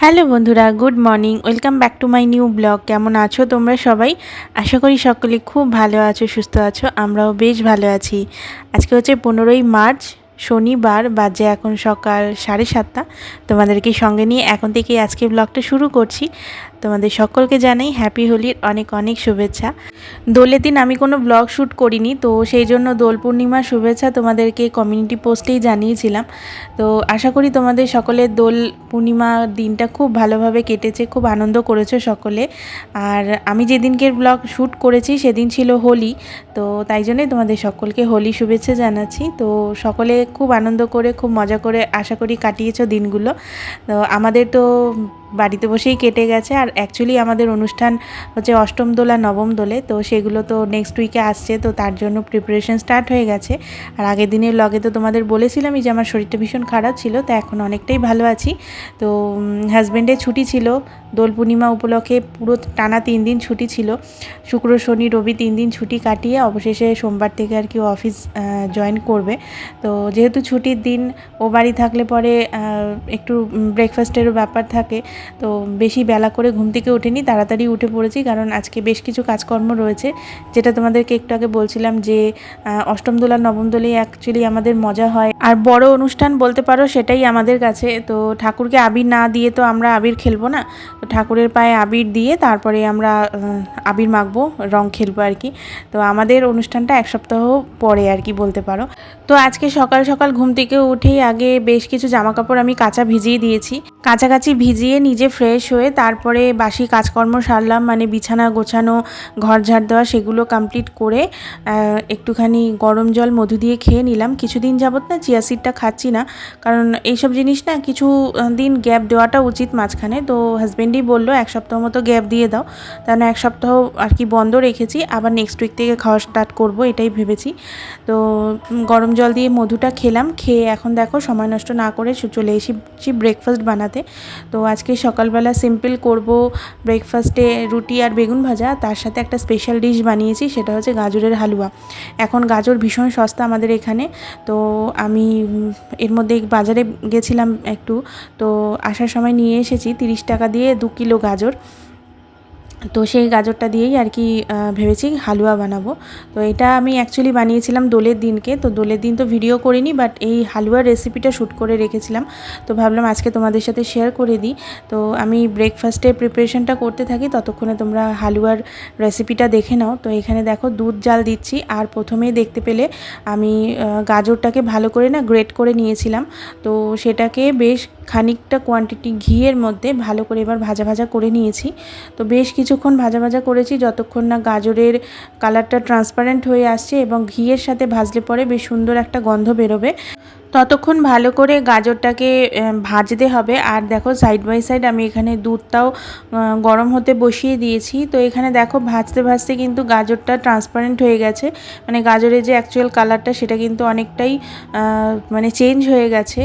Hello বন্ধুরা, good morning. Welcome back to my new blog. কেমন আছো তোমরা সবাই? আশা করি সকলে খুব ভালো আছো, সুস্থ আছো, আমরাও বেশ ভালো আছি। আজকে হচ্ছে পনেরোই মার্চ, শনিবার, বাজে এখন সকাল সাড়ে সাতটা। তোমাদেরকে সঙ্গে নিয়ে এখন থেকে আজকে ব্লগটা শুরু করছি। তোমাদের সকলকে জানাই হ্যাপি হোলির অনেক অনেক শুভেচ্ছা। দোলের দিন আমি কোনো ব্লগ শ্যুট করিনি, তো সেই জন্য দোল পূর্ণিমার শুভেচ্ছা তোমাদেরকে কমিউনিটি পোস্টেই জানিয়েছিলাম। তো আশা করি তোমাদের সকলের দোল পূর্ণিমা দিনটা খুব ভালোভাবে কেটেছে, খুব আনন্দ করেছ সকলে। আর আমি যেদিনকের ব্লগ শ্যুট করেছি সেদিন ছিল হোলি, তো তাই জন্যই তোমাদের সকলকে হোলি শুভেচ্ছা জানাচ্ছি। তো সকলে খুব আনন্দ করে, খুব মজা করে আশা করি কাটিয়েছ দিনগুলো। তো আমাদের তো বাড়িতে বসেই কেটে গেছে। আর অ্যাকচুয়ালি আমাদের অনুষ্ঠান হচ্ছে অষ্টম দোল নবম দোলে, তো সেগুলো তো নেক্সট উইকে আসছে, তো তার জন্য প্রিপারেশন স্টার্ট হয়ে গেছে। আর আগের দিনের লগে তো তোমাদের বলেছিলামই যে আমার শরীরটা ভীষণ খারাপ ছিল, তো এখন অনেকটাই ভালো আছি। তো হাজব্যান্ডের ছুটি ছিল, দোল পূর্ণিমা উপলক্ষে পুরো টানা তিন দিন ছুটি ছিল। শুক্র, শনি, রবি তিন দিন ছুটি কাটিয়ে অবশেষে সোমবার থেকে আর কি অফিস জয়েন করবে। তো যেহেতু ছুটির দিন ও বাড়ি থাকলে পরে একটু ব্রেকফাস্টেরও ব্যাপার থাকে তো বেশি বেলা করে ঘুম থেকে উঠিনি তাড়াতাড়ি উঠে পড়েছি কারণ আজকে বেশ কিছু কাজকর্ম রয়েছে। যেটা তোমাদেরকে একটু আগে বলছিলাম যে অষ্টম দোলা নবম দোলেই অ্যাকচুয়ালি আমাদের মজা হয়। আর বড় অনুষ্ঠান বলতে পারো সেটাই আমাদের কাছে। তো ঠাকুরকে আবির না দিয়ে তো আমরা আবির খেলব না। তো ঠাকুরের পায়ে আবির দিয়ে তারপরে আমরা আবির মাখবো, রং খেলব আর কি। তো আমাদের অনুষ্ঠানটা এক সপ্তাহ পরে আর কি বলতে পারো। তো আজকে সকাল সকাল ঘুম থেকে উঠেই আগে বেশ কিছু জামা কাপড় আমি কাঁচা ভিজিয়ে দিয়েছি। কাছাকাছি ভিজিয়ে নিজে ফ্রেশ হয়ে তারপরে বাসি কাজকর্ম সারলাম মানে বিছানা গোছানো, ঘর ঝাড় দেওয়া, সেগুলো কমপ্লিট করে একটুখানি গরম জল, মধু দিয়ে খেয়ে নিলাম। কিছুদিন যাবত না চিয়া সিডটা খাচ্ছি না, কারণ এইসব জিনিস না কিছু দিন গ্যাপ দেওয়াটা উচিত মাঝখানে। তো হাজব্যান্ডই বলল, এক সপ্তাহ মতো গ্যাপ দিয়ে দাও। তাহলে এক সপ্তাহ আর কি বন্ধ রেখেছি, আবার নেক্সট উইক থেকে খাওয়া স্টার্ট করব, এটাই ভেবেছি। তো গরম জল দিয়ে মধুটা খেলাম, খেয়ে এখন দেখো, সময় নষ্ট না করে চলে এসেছি ব্রেকফাস্ট বানাতে। তো আজকে সকালবেলা সিম্পল করব ব্রেকফাস্টে রুটি আর বেগুন ভাজা, তার সাথে একটা স্পেশাল ডিশ বানিয়েছি, সেটা হচ্ছে গাজরের হালুয়া। এখন গাজর ভীষণ সস্তা আমাদের এখানে, তো আমি এর মধ্যে বাজারে গেছিলাম একটু, তো আসার সময় নিয়ে এসেছি, তিরিশ টাকা দিয়ে দু কিলো গাজর। তো সেই গাজরটা দিয়েই আর কি ভেবেছি হালুয়া বানাবো। তো এটা আমি অ্যাকচুয়ালি বানিয়েছিলাম দোলের দিনকে। তো দোলের দিন তো ভিডিও করিনি বাট এই হালুয়ার রেসিপিটা শ্যুট করে রেখেছিলাম। তো ভাবলাম আজকে তোমাদের সাথে শেয়ার করে দিই। তো আমি ব্রেকফাস্টের প্রিপারেশনটা করতে থাকি, ততক্ষণে তোমরা হালুয়ার রেসিপিটা দেখে নাও। তো এখানে দেখো দুধ জাল দিচ্ছি, আর প্রথমেই দেখতে পেলে আমি গাজরটাকে ভালো করে না গ্রেট করে নিয়েছিলাম। তো সেটাকে বেশ খানিকটা কোয়ান্টিটি ঘিয়ের মধ্যে ভালো করে এবার ভাজা ভাজা করে নিয়েছি। তো বেশ কিছুক্ষণ ভাজা ভাজা করেছি, যতক্ষণ না গাজরের কালারটা ট্রান্সপারেন্ট হয়ে আসছে এবং ঘিয়ের সাথে ভাজলে পরে বেশ সুন্দর একটা গন্ধ বেরোবে। ততক্ষণ ভালো করে গাজরটাকে ভাজতে হবে। আর দেখো সাইড বাই সাইড আমি এখানে দুধটাও গরম হতে বসিয়ে দিয়েছি। তো এখানে দেখো, ভাজতে ভাজতে কিন্তু গাজরটা ট্রান্সপারেন্ট হয়ে গেছে। মানে গাজরের যে অ্যাকচুয়াল কালারটা সেটা কিন্তু অনেকটাই মানে চেঞ্জ হয়ে গেছে।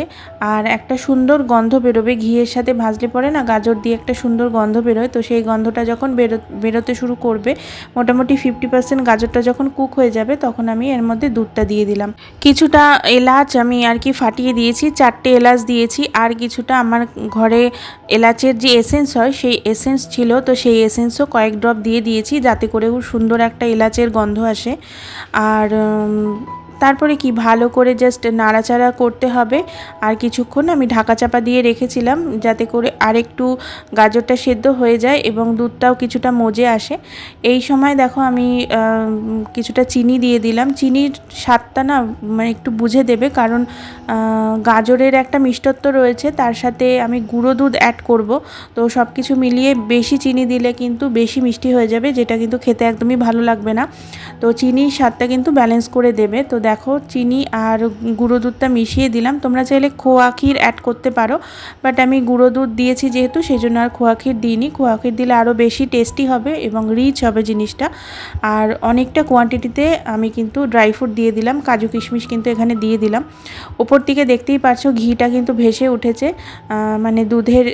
আর একটা সুন্দর গন্ধ বেরোবে। ঘিয়ের সাথে ভাজলে পরে না, গাজর দিয়ে একটা সুন্দর গন্ধ বেরোয়। তো সেই গন্ধটা যখন বেরো, বেরোতে শুরু করবে, মোটামুটি ফিফটি পার্সেন্ট গাজরটা যখন কুক হয়ে যাবে, তখন আমি এর মধ্যে দুধটা দিয়ে দিলাম। কিছুটা এলাচ আমি আর কি ফাটিয়ে দিয়েছি, চারটে এলাচ দিয়েছি আর কিছুটা আমার ঘরে এলাচের যে এসেন্স হয় সেই এসেন্স ছিল, তো সেই এসেন্সও কয়েক ড্রপ দিয়ে দিয়েছি যাতে করে সুন্দর একটা এলাচের গন্ধ আসে। আর তারপরে কি ভালো করে জাস্ট নাড়াচাড়া করতে হবে। আর কিছুক্ষণ আমি ঢাকা চাপা দিয়ে রেখেছিলাম যাতে করে আরেকটু গাজরটা সেদ্ধ হয়ে যায় এবং দুধটাও কিছুটা মজে আসে। এই সময় দেখো আমি কিছুটা চিনি দিয়ে দিলাম। চিনির স্বাদটা না মানে একটু বুঝে দেবে কারণ গাজরের একটা মিষ্টত্ব রয়েছে। তার সাথে আমি গুঁড়ো দুধ অ্যাড করব। তো সব কিছু মিলিয়ে বেশি চিনি দিলে কিন্তু বেশি মিষ্টি হয়ে যাবে, যেটা কিন্তু খেতে একদমই ভালো লাগবে না। তো চিনির স্বাদটা কিন্তু ব্যালেন্স করে দেবে। তো দেখো, চিনি আর গুঁড়ো দুধটা মিশিয়ে দিলাম। তোমরা চাইলে খোয়া ক্ষীর অ্যাড করতে পারো বাট আমি গুঁড়ো দুধ দিয়েছি যেহেতু সেই জন্য আর খোয়া ক্ষীর দিইনি। খোয়া ক্ষীর দিলে আরও বেশি টেস্টি হবে এবং রিচ হবে জিনিসটা। আর অনেকটা কোয়ান্টিটিতে আমি কিন্তু ড্রাই ফ্রুট দিয়ে দিলাম, কাজু কিশমিশ কিন্তু এখানে দিয়ে দিলাম। ওপর দিকে দেখতেই পাচ্ছ ঘিটা কিন্তু ভেসে উঠেছে মানে দুধের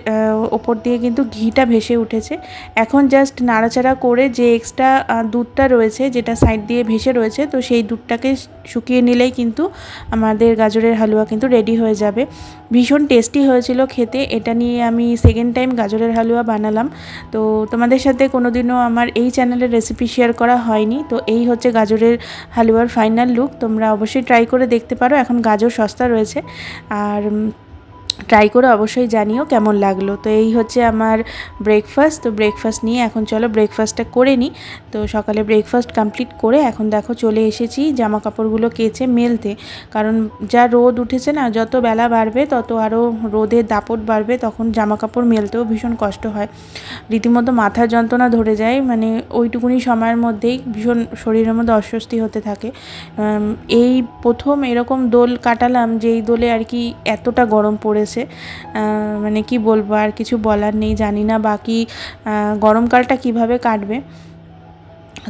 ওপর দিয়ে কিন্তু ঘিটা ভেসে উঠেছে। এখন জাস্ট নাড়াচাড়া করে যে এক্সট্রা দুধটা রয়েছে, যেটা সাইড দিয়ে ভেসে রয়েছে, তো সেই দুধটাকে শুকিয়ে নিলেই কিন্তু আমাদের গাজরের হালুয়া কিন্তু রেডি হয়ে যাবে। ভীষণ টেস্টি হয়েছিল খেতে, এটা নিয়ে আমি সেকেন্ড টাইম গাজরের হালুয়া বানালাম। তো তোমাদের সাথে কোনো দিনও আমার এই চ্যানেলের রেসিপি শেয়ার করা হয়নি। তো এই হচ্ছে গাজরের হালুয়ার ফাইনাল লুক তোমরা অবশ্যই ট্রাই করে দেখতে পারো। এখন গাজর সস্তা রয়েছে। আর ট্রাই করে অবশ্যই জানিও কেমন লাগল। তো এই হচ্ছে আমার ব্রেকফাস্ট তো ব্রেকফাস্ট নিয়ে এখন চলো ব্রেকফাস্টটা করে নিই তো সকালে ব্রেকফাস্ট কমপ্লিট করে এখন দেখো চলে এসেছি জামা কাপড়গুলো কেচে মেলতে। কারণ যা রোদ উঠেছে না, যত বেলা বাড়বে, তত আরও রোদের দাপট বাড়বে, তখন জামা কাপড় মেলতেও ভীষণ কষ্ট হয়। রীতিমতো মাথার যন্ত্রণা ধরে যায় মানে ওইটুকুনি সময়ের মধ্যেই ভীষণ শরীরের মধ্যে অস্বস্তি হতে থাকে। এই প্রথম এরকম দোল কাটালাম, যেই দোলে আর কি এতটা গরম পড়ে হয়েছে মানে কি বলব আর কিছু বলার নেই জানি না বাকি গরমকালটা কীভাবে কাটবে।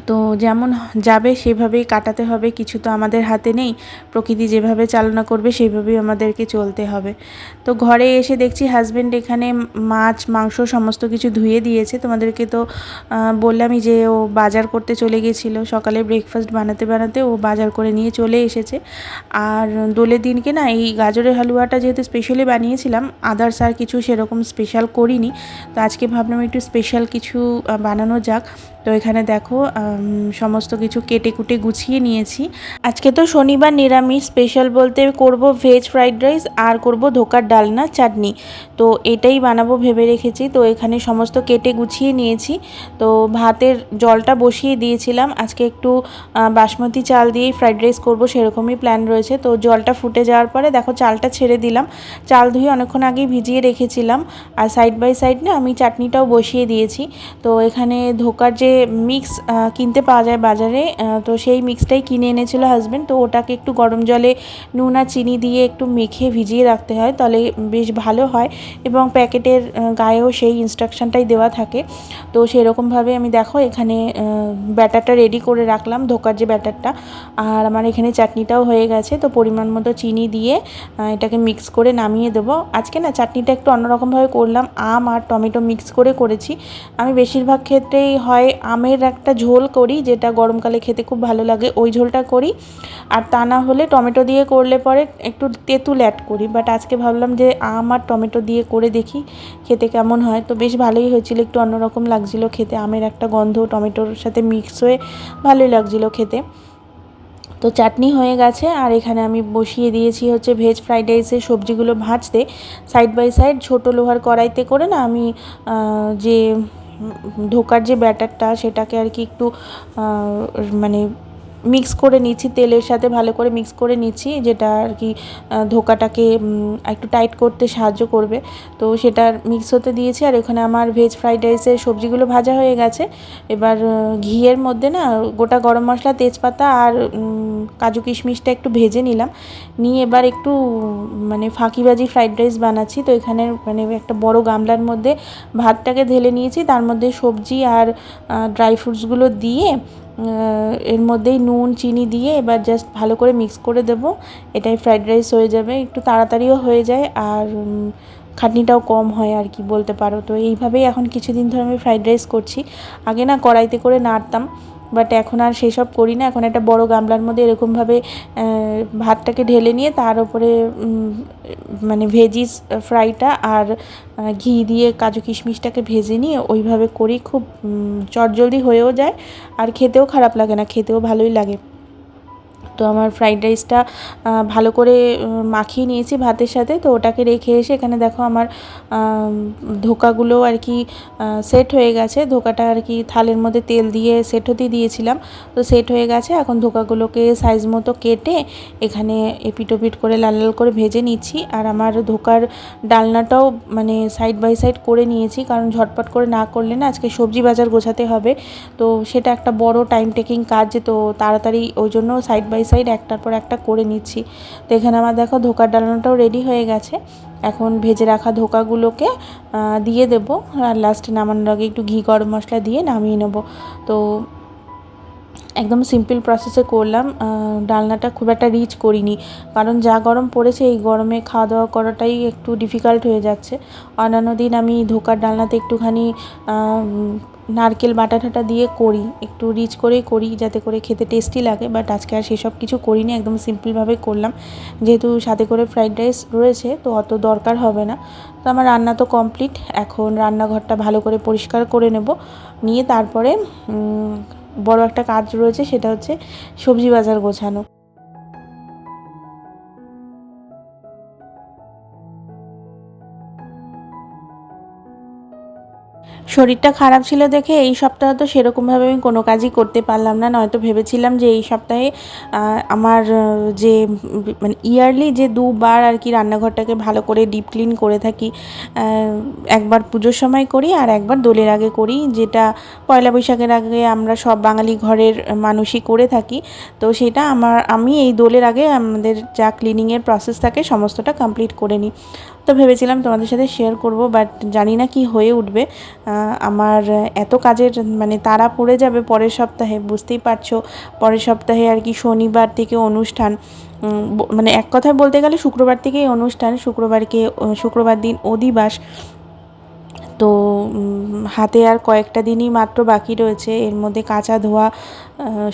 তো যেমন যাবে সেভাবেই কাটাতে হবে, কিছু তো আমাদের হাতে নেই। প্রকৃতি যেভাবে চালনা করবে সেইভাবেই আমাদেরকে চলতে হবে। তো ঘরে এসে দেখছি হাজব্যান্ড এখানে মাছ, মাংস সমস্ত কিছু ধুয়ে দিয়েছে। তোমাদেরকে তো বললামই যে ও বাজার করতে চলে গেছিল। সকালে ব্রেকফাস্ট বানাতে বানাতে ও বাজার করে নিয়ে চলে এসেছে। আর দোলের দিনকে না এই গাজরের হালুয়াটা যেহেতু স্পেশালি বানিয়েছিলাম আদার্স আর কিছু সেরকম স্পেশাল করিনি। তো আজকে ভাবলাম একটু স্পেশাল কিছু বানানো যাক। তো এখানে দেখো সমস্ত কিছু কেটে কুটে গুছিয়ে নিয়েছি। আজকে তো শনিবার নিরামিষ স্পেশাল বলতে করব ভেজ ফ্রাইড রাইস আর করব ধোকার ডালনা চাটনি। তো এটাই বানাবো ভেবে রেখেছি। তো এখানে সমস্ত কেটে গুছিয়ে নিয়েছি। তো ভাতের জলটা বসিয়ে দিয়েছিলাম। আজকে একটু বাসমতি চাল দিয়েই ফ্রাইড রাইস করব, সেরকমই প্ল্যান রয়েছে। তো জলটা ফুটে যাওয়ার পরে দেখো চালটা ছেড়ে দিলাম। চাল ধুয়ে অনেকক্ষণ আগেই ভিজিয়ে রেখেছিলাম। আর সাইড বাই সাইড না আমি চাটনিটাও বসিয়ে দিয়েছি। তো এখানে ধোকার যে মিক্স কিনতে পাওয়া যায় বাজারে। তো সেই মিক্সটাই কিনে এনেছিল হাজব্যান্ড তো ওটাকে একটু গরম জলে নুন আর চিনি দিয়ে একটু মেখে ভিজিয়ে রাখতে হয়, তাহলে বেশ ভালো হয়। এবং প্যাকেটের গায়েও সেই ইনস্ট্রাকশানটাই দেওয়া থাকে। তো সেরকমভাবে আমি দেখো এখানে ব্যাটারটা রেডি করে রাখলাম, ধোকার যে ব্যাটারটা। আর আমার এখানে চাটনিটাও হয়ে গেছে, তো পরিমাণ মতো চিনি দিয়ে এটাকে মিক্স করে নামিয়ে দেবো। আজকে না চাটনিটা একটু অন্যরকমভাবে করলাম, আম আর টমেটো মিক্স করে করেছি। আমি বেশিরভাগ ক্ষেত্রেই হয় আমের একটা ঝোল করি, যেটা গরমকালে খেতে খুব ভালো লাগে, ওই ঝোলটা করি। আর তা না হলে টমেটো দিয়ে করলে পরে একটু তেঁতুল অ্যাড করি। বাট আজকে ভাবলাম যে আম আর টমেটো দিয়ে করে দেখি, খেতে কেমন হয়। তো বেশ ভালোই হয়েছিল, একটু অন্যরকম লাগছিল খেতে। আমের একটা গন্ধ টমেটোর সাথে মিক্স হয়ে ভালোই লাগছিল খেতে। তো চাটনি হয়ে গেছে, আর এখানে আমি বসিয়ে দিয়েছি হচ্ছে ভেজ ফ্রাইড রাইসের সবজিগুলো ভাজতে। সাইড বাই সাইড ছোটো লোহার কড়াইতে করে না আমি যে ধোকার যে ব্যাটারটা সেটাকে আর কি একটু মানে মিক্স করে নিচ্ছি, তেলের সাথে ভালো করে মিক্স করে নিচ্ছি, যেটা আর কি ধোকাটাকে একটু টাইট করতে সাহায্য করবে। তো সেটা মিক্স হতে দিয়েছি, আর এখানে আমার ভেজ ফ্রাইড রাইসের সবজিগুলো ভাজা হয়ে গেছে। এবার ঘিয়ের মধ্যে না, গোটা গরম মশলা, তেজপাতা আর কাজু কিশমিশটা একটু ভেজে নিলাম। নিয়ে এবার একটু মানে ফাঁকিবাজি ফ্রাইড রাইস বানাচ্ছি। তো এখানে মানে একটা বড় গামলার মধ্যে ভাতটাকে ঢেলে নিয়েছি। তার মধ্যে সবজি আর ড্রাই ফ্রুটসগুলো দিয়ে এর মধ্যেই নুন, চিনি দিয়ে এবার জাস্ট ভালো করে মিক্স করে দেব। এটাই ফ্রাইড রাইস হয়ে যাবে। একটু তাড়াতাড়িও হয়ে যায় আর খাটনিটাও কম হয় আর কি বলতে পারো। তো এইভাবেই এখন কিছুদিন ধরে আমি ফ্রাইড রাইস করছি। আগে না কড়াইতে করে নাড়তাম। বাট এখন আর সেসব করি না। এখন একটা বড় গামলার মধ্যে এরকমভাবে ভাতটাকে ঢেলে নিয়ে তার উপরে মানে ভেজিস ফ্রাইটা আর ঘি দিয়ে কাজু কিশমিশটাকে ভেজে নিয়ে ওইভাবে করি। খুব চটজলদি হয়েও যায়। আর খেতেও খারাপ লাগে না। খেতেও ভালোই লাগে। তো আমার ফ্রাইড রাইসটা ভালো করে মাখিয়ে নিয়েছি ভাতের সাথে। তো ওটাকে রেখে এসে এখানে দেখো আমার ধোকাগুলো আর কি সেট হয়ে গেছে। ধোকাটা আর কি থালের মধ্যে তেল দিয়ে সেট হতে দিয়েছিলাম। তো সেট হয়ে গেছে। এখন ধোকাগুলোকে সাইজ মতো কেটে এখানে এপিটোপিট করে, লাল লাল করে ভেজে নিচ্ছি। আর আমার ধোকার ডালনাটাও মানে সাইড বাই সাইড করে নিয়েছি। কারণ ঝটপট করে না করলে না আজকে সবজি বাজার গোছাতে হবে। তো সেটা একটা বড় টাইম টেকিং কাজ। তো তাড়াতাড়ি ওই জন্য সাইড বাই সাইড একটার পর একটা করে নিচ্ছি। তো এখানে আমার দেখো ধোকার ডালনাটাও রেডি হয়ে গেছে। এখন ভেজে রাখা ধোকাগুলোকে দিয়ে দেবো। আর লাস্টে নামানোর আগে একটু ঘি গরম মশলা দিয়ে নামিয়ে নেব। তো একদম সিম্পল প্রসেসে করলাম। ডালনাটা খুব একটা রিচ করিনি। কারণ যা গরম পড়েছে, এই গরমে খাওয়া দাওয়া করাটাই একটু ডিফিকাল্ট হয়ে যাচ্ছে। অন্যান্য দিন আমি ধোকার ডালনাতে একটুখানি নারকেল বাটা ঠাটা দিয়ে করি। একটু রিচ করেই করি যাতে করে খেতে টেস্টি লাগে। বাট আজকে আর সেসব কিছু করিনি, একদম সিম্পলভাবে করলাম। যেহেতু সাথে করে ফ্রাইড রাইস রয়েছে, তো অত দরকার হবে না। তো আমার রান্না তো কমপ্লিট এখন রান্নাঘরটা ভালো করে পরিষ্কার করে নেব। নিয়ে তারপরে বড় একটা কাজ রয়েছে সেটা হচ্ছে সবজি বাজার গোছানো। শরীরটা খারাপ ছিল দেখে এই সপ্তাহে তো সেরকমভাবে আমি কোনো কাজই করতে পারলাম না। নয়তো ভেবেছিলাম যে এই সপ্তাহে আমার যে মানে ইয়ারলি যে দুবার আর কি রান্নাঘরটাকে ভালো করে ডিপ ক্লিন করে থাকি একবার পুজোর সময় করি আর একবার দোলের আগে করি, যেটা পয়লা বৈশাখের আগে আমরা সব বাঙালি ঘরের মানুষই করে থাকি। তো সেটা আমার, আমি এই দোলের আগে আমাদের যা ক্লিনিংয়ের প্রসেস থাকে সমস্তটা কমপ্লিট করে নিই। তো ভেবেছিলাম তোমাদের সাথে শেয়ার করব বাট জানি না কি হয়ে উঠবে। আমার এত কাজের মানে তারা পড়ে যাবে পরের সপ্তাহে, বুঝতেই পারছ। পরের সপ্তাহে আর কি শনিবার থেকে অনুষ্ঠান। মানে এক কথায় বলতে গেলে শুক্রবার থেকেই অনুষ্ঠান, শুক্রবারকে শুক্রবার দিন অধিবাস। তো হাতে আর কয়েকটা দিনই মাত্র বাকি রয়েছে। এর মধ্যে কাঁচা ধোয়া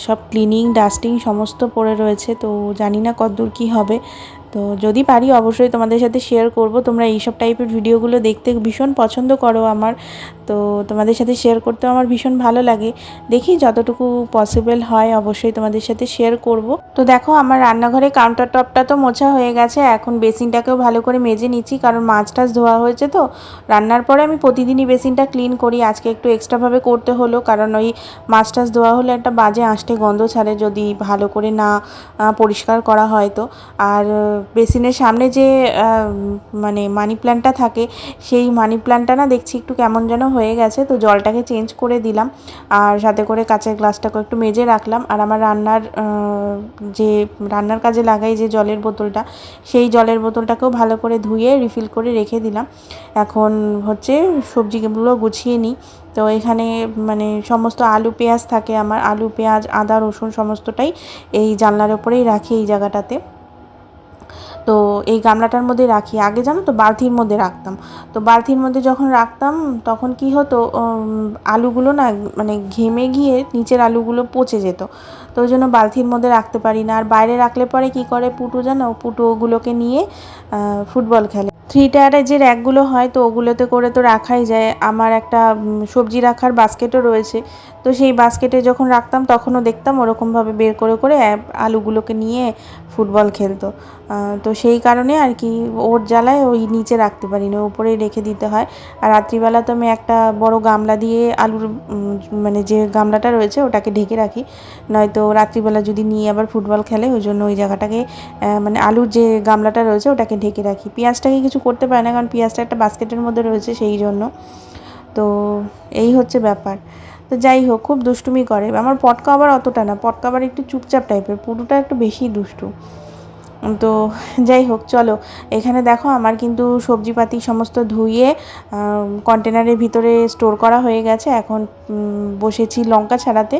সব ক্লিনিং ডাস্টিং সমস্ত পড়ে রয়েছে। তো জানি না কতদূর কী হবে। তো যদি পারি অবশ্যই তোমাদের সাথে শেয়ার করব। তোমরা এইসব টাইপের ভিডিওগুলো দেখতে ভীষণ পছন্দ করো আমার। তো তোমাদের সাথে শেয়ার করতেও আমার ভীষণ ভালো লাগে। দেখি যতটুকু পসিবল হয় অবশ্যই তোমাদের সাথে শেয়ার করব। তো দেখো আমার রান্নাঘরে কাউন্টার টপটা তো মোছা হয়ে গেছে। এখন বেসিনটাকেও ভালো করে মেজে নিচ্ছি কারণ মাছ টাছ ধোয়া হয়েছে তো। রান্নার পরে আমি প্রতিদিনই বেসিনটা ক্লিন করি। আজকে একটু এক্সট্রাভাবে করতে হলো কারণ ওই মাছ টাছ ধোয়া হলে একটা বাজে আঁশটে গন্ধ ছাড়ে যদি ভালো করে না পরিষ্কার করা হয় তো। আর বেসিনের সামনে যে মানে মানি প্ল্যান্টটা থাকে, সেই মানি প্ল্যান্টটা না দেখছি একটু কেমন যেন হয়ে গেছে। তো জলটাকে চেঞ্জ করে দিলাম, আর সাথে করে কাঁচের গ্লাসটাকে একটু মেজে রাখলাম। আর আমার রান্নার যে রান্নার কাজে লাগাই যে জলের বোতলটা, সেই জলের বোতলটাকেও ভালো করে ধুয়ে রিফিল করে রেখে দিলাম। এখন হচ্ছে সবজিগুলো গুছিয়ে নিই। তো এখানে মানে সমস্ত আলু, পেঁয়াজ থাকে আমার। আলু, পেঁয়াজ, আদা, রসুন সমস্তটাই এই জানলার ওপরেই রাখি এই জায়গাটাতে। তো এই গামলাটার মধ্যে রাখি। আগে জানো তো বালতির মধ্যে রাখতাম। তো বালতির মধ্যে যখন রাখতাম, তখন কি হতো আলুগুলো না মানে ঘেমে গিয়ে নিচের আলুগুলো পচে যেত। তো ওই জন্য বালতির মধ্যে রাখতে পারি না। আর বাইরে রাখলে পরে কি করে পুটু জানো? পুটুগুলোকে নিয়ে ফুটবল খেলে। থ্রি টায়ারের যে র্যাকগুলো হয়, তো ওগুলোতে করে তো রাখাই যায়। আমার একটা সবজি রাখার বাস্কেটও রয়েছে। তো সেই বাস্কেটে যখন রাখতাম, তখনও দেখতাম ওরকমভাবে বের করে করে আলুগুলোকে নিয়ে ফুটবল খেলতো। তো সেই কারণে আর কি ওর জ্বালায় ওই নিচে রাখতে পারি না ওপরেই রেখে দিতে হয়। আর রাত্রিবেলা তো আমি একটা বড় গামলা দিয়ে আলুর মানে যে গামলাটা রয়েছে ওটাকে ঢেকে রাখি। নয়তো রাত্রিবেলা যদি নিয়ে আবার ফুটবল খেলে, ওই জন্য ওই জায়গাটাকে মানে আলুর যে গামলাটা রয়েছে ওটাকে ঢেকে রাখি। পেঁয়াজটাকে কিছু করতে পারে না, কারণ পেঁয়াজটা একটা বাস্কেটের মধ্যে রয়েছে সেই জন্য। তো এই হচ্ছে ব্যাপার। তো যাই হোক, খুব দুষ্টুমি করে। আমার পটকা আবার অতটা না, পটকা আবার একটু চুপচাপ টাইপের পুরোটা একটু বেশি দুষ্টু। তো যাই হোক, চলো। এখানে দেখো আমার কিন্তু সবজিপাতি সমস্ত ধুয়ে কন্টেনারের ভিতরে স্টোর করা হয়ে গেছে। এখন বসেছি লঙ্কা ছাড়াতে।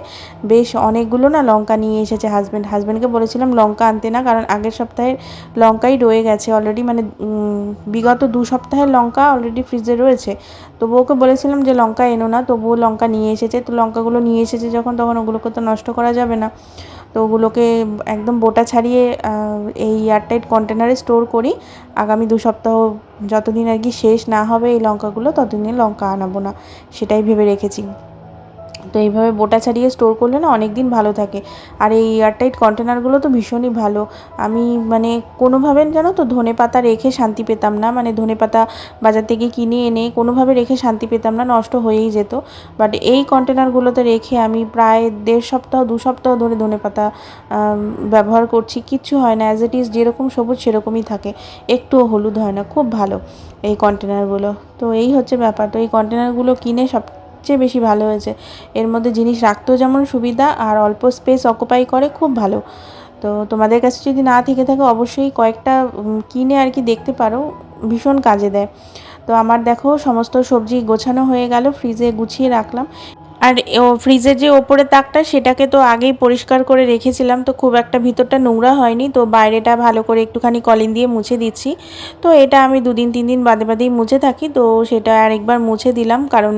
বেশ অনেকগুলো না লঙ্কা নিয়ে এসেছে হাজব্যান্ড হাজব্যান্ডকে বলেছিলাম লঙ্কা আনতে না, কারণ আগের সপ্তাহের লঙ্কাই রয়ে গেছে অলরেডি মানে বিগত দু সপ্তাহের লঙ্কা অলরেডি ফ্রিজে রয়েছে। তো বউকে বলেছিলাম যে, লঙ্কা এনো না। তবুও লঙ্কা নিয়ে এসেছে। তো লঙ্কাগুলো নিয়ে এসেছে যখন, তখন ওগুলোকে তো নষ্ট করা যাবে না। তো ওগুলোকে একদম বোটা ছাড়িয়ে এই এয়ারটাইট কন্টেনারে স্টোর করি। আগামী দু সপ্তাহ যতদিন আর কি শেষ না হবে এই লঙ্কাগুলো, ততদিনে লঙ্কা আনাবো না, সেটাই ভেবে রেখেছি। তো এইভাবে বোটা ছাড়িয়ে স্টোর করলে না অনেক দিন ভালো থাকে। আর এই এয়ারটাইট কন্টেনারগুলো তো ভীষণই ভালো। আমি মানে কোনোভাবে জানো তো ধনে পাতা রেখে শান্তি পেতাম না। মানে ধনে পাতা বাজার থেকে কিনে এনে কোনোভাবে রেখে শান্তি পেতাম না, নষ্ট হয়েই যেত। বাট এই কন্টেনারগুলোতে রেখে আমি প্রায় দেড় সপ্তাহ, দু সপ্তাহ ধরে ধনে পাতা ব্যবহার করছি। কিচ্ছু হয় না। অ্যাজ ইট ইজ যেরকম সবুজ সেরকমই থাকে। একটুও হলুদ হয় না। খুব ভালো এই কন্টেনারগুলো তো এই হচ্ছে ব্যাপার। তো এই কন্টেনারগুলো কিনে সবচেয়ে বেশি ভালো হয়েছে। এর মধ্যে জিনিস রাখতেও যেমন সুবিধা আর অল্প স্পেস অকুপাই করে খুব ভালো। তো তোমাদের কাছে যদি না থেকে থাকে অবশ্যই কয়েকটা কিনে আর কি দেখতে পারো। ভীষণ কাজে দেয়। তো আমার দেখো সমস্ত সবজি গোছানো হয়ে গেল ফ্রিজে গুছিয়ে রাখলাম। আর ও ফ্রিজের যে ওপরের তাকটা সেটাকে তো আগেই পরিষ্কার করে রেখেছিলাম, তো খুব একটা ভিতরটা নোংরা হয়নি, তো বাইরেটা ভালো করে একটুখানি কলিন দিয়ে মুছে দিচ্ছি। তো এটা আমি দুদিন, তিন দিন বাদে বাদেই মুছে থাকি, তো সেটা আরেকবার মুছে দিলাম, কারণ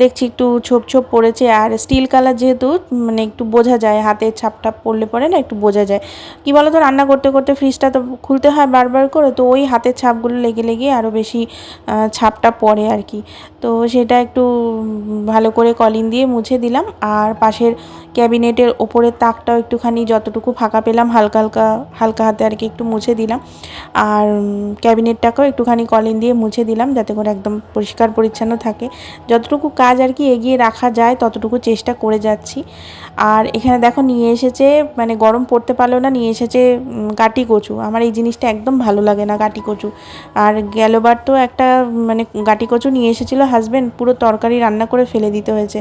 দেখছি একটু ছোপ ছোপ পড়েছে, আর স্টিল কালার যেহেতু মানে একটু বোঝা যায়, হাতে ছাপ টাপ পড়লে পরে না একটু বোঝা যায়। কী বলো তো রান্না করতে করতে ফ্রিজটা তো খুলতে হয় বারবার করে, তো ওই হাতের ছাপগুলো লেগে লেগে আরও বেশি ছাপটা পড়ে আর কি। তো সেটা একটু ভালো করে কলিন দিয়ে মুছে দিলাম আর পাশের ক্যাবিনেটের ওপরের তাকটাও একটুখানি যতটুকু ফাঁকা পেলাম, হালকা হালকা হালকা হাতে আর কি একটু মুছে দিলাম। আর ক্যাবিনেটটাকেও একটুখানি কলিন দিয়ে মুছে দিলাম যাতে করে একদম পরিষ্কার পরিচ্ছন্ন থাকে। যতটুকু কাজ আর কি এগিয়ে রাখা যায়, ততটুকু চেষ্টা করে যাচ্ছি। আর এখানে দেখো নিয়ে এসেছে মানে গরম পড়তে পারল না, নিয়ে এসেছে গাটি কচু। আমার এই জিনিসটা একদম ভালো লাগে না গাটি কচু। আর গেলোবার তো একটা মানে গাটি কচু নিয়ে এসেছিল হাজবেন্ড পুরো তরকারি রান্না করে ফেলে দিতে হয়েছে।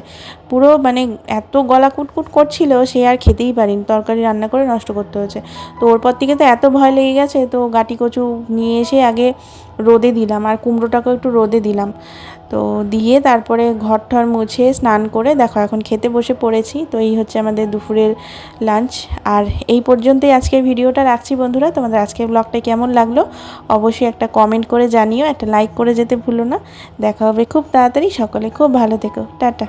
পুরো মানে এত গলা কুটকুট করছিল, সে আর খেতেই পারিনি। তরকারি রান্না করে নষ্ট করতে হয়েছে। তো ওর পর থেকে তো এত ভয় লেগে গেছে, তো গাটি কচু নিয়ে এসে আগে রোদে দিলাম আর কুমড়োটাকেও একটু রোদে দিলাম। তো দিয়ে তারপরে ঘর ঠর মুছে স্নান করে, দেখো এখন খেতে বসে পড়েছি, তো এই হচ্ছে আমাদের দুপুরের লাঞ্চ। আর এই পর্যন্তই আজকের ভিডিওটা রাখছি বন্ধুরা। তোমাদের আজকের ব্লগটা কেমন লাগল অবশ্যই একটা কমেন্ট করে জানিও, একটা লাইক করে যেতে ভুলো না। দেখা হবে খুব তাড়াতাড়ি, সকলে খুব ভালো থেকো। টাটা।